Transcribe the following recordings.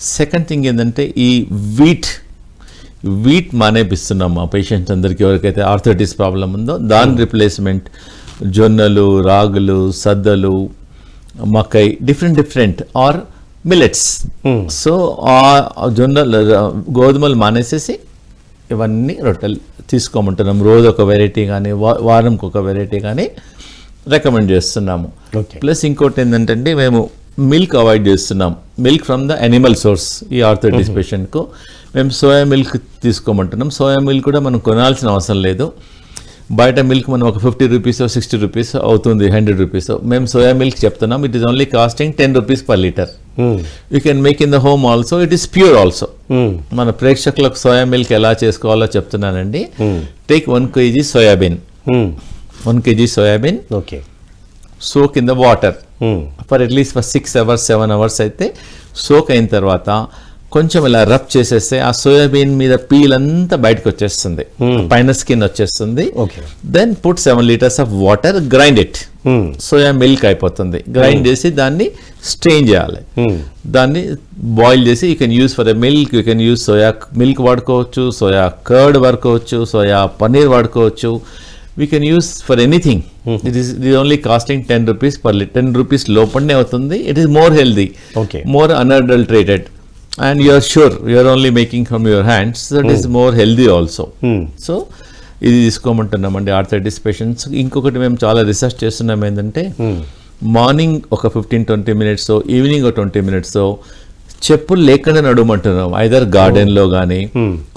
Second thing ఏంటంటే ఈ wheat wheat మానేపిస్తున్నాం మా పేషెంట్స్ అందరికీ. ఎవరికైతే ఆర్థరైటిస్ ప్రాబ్లం ఉందో దాని రిప్లేస్మెంట్ జొన్నలు రాగులు సద్దలు మకై different different or millets so ఆ జొన్నలు గోధుమలు మానేసేసి ఇవన్నీ రొట్టెలు తీసుకోమంటున్నాం. రోజు ఒక వెరైటీ కానీ వారంకి ఒక వెరైటీ కానీ రికమెండ్ చేస్తున్నాము. ప్లస్ ఇంకోటి ఏంటంటే మేము మిల్క్ అవాయిడ్ చేస్తున్నాం. Milk from the animal source ఈ ఆర్థరైటిస్ పేషెంట్కు మేము సోయా మిల్క్ తీసుకోమంటున్నాం. సోయా మిల్క్ కూడా మనం కొనాల్సిన అవసరం లేదు. బయట మిల్క్ మనం ఒక ఫిఫ్టీ రూపీస్ సిక్స్టీ రూపీస్ అవుతుంది హండ్రెడ్ రూపీస్ మేము సోయా మిల్క్ చెప్తున్నాం. It is only costing ten rupees per litre you can make in the home also it is pure also మన ప్రేక్షకులకు సోయా మిల్క్ ఎలా చేసుకోవాలో చెప్తున్నానండి. Take one KG soybean one KG soybean okay soak in the water for at least for six hours seven hours అయితే soak అయిన తర్వాత కొంచెం ఇలా రబ్ చేసేస్తే ఆ సోయాబీన్ మీద పీల్ అంతా బయటకు వచ్చేస్తుంది. పైన స్కిన్ వచ్చేస్తుంది. Then put seven litres of water grind it soya milk అయిపోతుంది. గ్రైండ్ చేసి దాన్ని స్ట్రెయిన్ చేయాలి. దాన్ని బాయిల్ చేసి you can use for the milk you can use soya milk వాడుకోవచ్చు సోయా కర్డ్ వాడుకోవచ్చు సోయా పన్నీర్ వాడుకోవచ్చు. We can use for anything it is ఇది only costing ten rupees per ten rupees లోపలనే అవుతుంది. It is more healthy Okay. More unadulterated and you're sure you're only making from your hands that is more healthy also so ఇది తీసుకోమంటున్నామండి arthritis patients ఇంకొకటి మేము చాలా research చేస్తున్నాం ఏంటంటే morning ఒక ఫిఫ్టీన్ ట్వంటీ మినిట్స్ ఈవినింగ్ ఒక ట్వంటీ మినిట్స్ చెప్పులు లేకుండా నడవమంటున్నాం. ఐదర్ గార్డెన్లో కానీ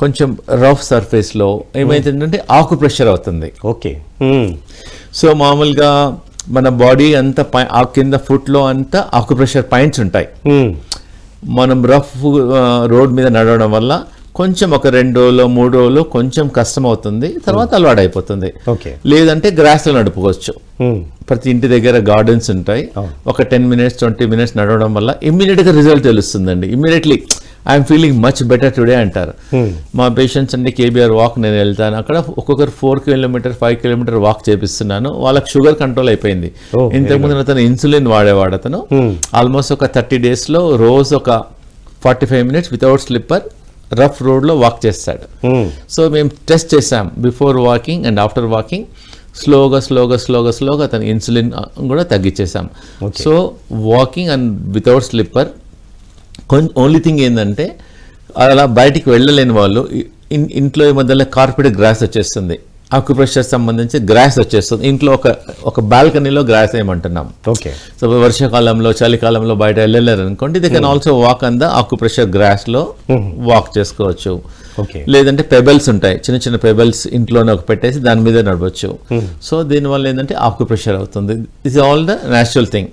కొంచెం రఫ్ సర్ఫేస్లో ఏమైతుందంటే ఆకు ప్రెషర్ అవుతుంది. ఓకే సో మామూలుగా మన బాడీ అంతా పై ఆ కింద ఫుట్లో అంతా ఆకు ప్రెషర్ పాయింట్స్ ఉంటాయి మనం రఫ్ రోడ్ మీద నడవడం వల్ల కొంచెం ఒక రెండు రోజులు మూడు రోజులు కొంచెం కష్టం అవుతుంది తర్వాత అలవాటు అయిపోతుంది ఓకే లేదంటే గ్రాస్లో నడుపుకోవచ్చు. ప్రతి ఇంటి దగ్గర గార్డెన్స్ ఉంటాయి. ఒక టెన్ మినిట్స్ ట్వంటీ మినిట్స్ నడవడం వల్ల immediate గా రిజల్ట్ తెలుస్తుందండి. Immediately I'm feeling much better today అంటారు. మా పేషెంట్స్ అంటే కేబీఆర్ వాక్ నేను వెళ్తాను. అక్కడ ఒక్కొక్కరు four kilometer five kilometer walk చేపిస్తున్నాను. వాళ్ళకి షుగర్ కంట్రోల్ అయిపోయింది. Oh, ఇంతకుముందు అతను ఇన్సులిన్ వాడేవాడు అతను. ఆల్మోస్ట్ ఒక థర్టీ డేస్లో రోజు ఒక forty five minutes without slipper rough రోడ్లో వాక్ చేస్తాడు. సో మేము టెస్ట్ చేసాం before walking and after walking స్లోగా స్లోగా స్లోగా స్లోగా అతని ఇన్సులిన్ కూడా తగ్గించేసాం so walking and without slipper కొంచెం ఓన్లీ థింగ్ ఏంటంటే అలా బయటికి వెళ్ళలేని వాళ్ళు ఇన్- ఇంట్లో ఈ మధ్యలో కార్పెట్ గ్రాస్ వచ్చేస్తుంది. ఆక్యుప్రెషర్ సంబంధించి గ్రాస్ వచ్చేస్తుంది. ఇంట్లో ఒక ఒక బాల్కనీలో గ్రాస్ వేయమంటున్నాం ఓకే. సో వర్షాకాలంలో చలికాలంలో బయట వెళ్ళలేరు అనుకోండి they can also walk on the acupressure గ్రాస్లో walk చేసుకోవచ్చు. లేదంటే పెబల్స్ ఉంటాయి. చిన్న చిన్న పెబల్స్ ఇంట్లోనే ఒక పెట్టేసి దాని మీద నడవచ్చు. సో దీనివల్ల ఏంటంటే ఆక్యుప్రెషర్ అవుతుంది. Is all the natural thing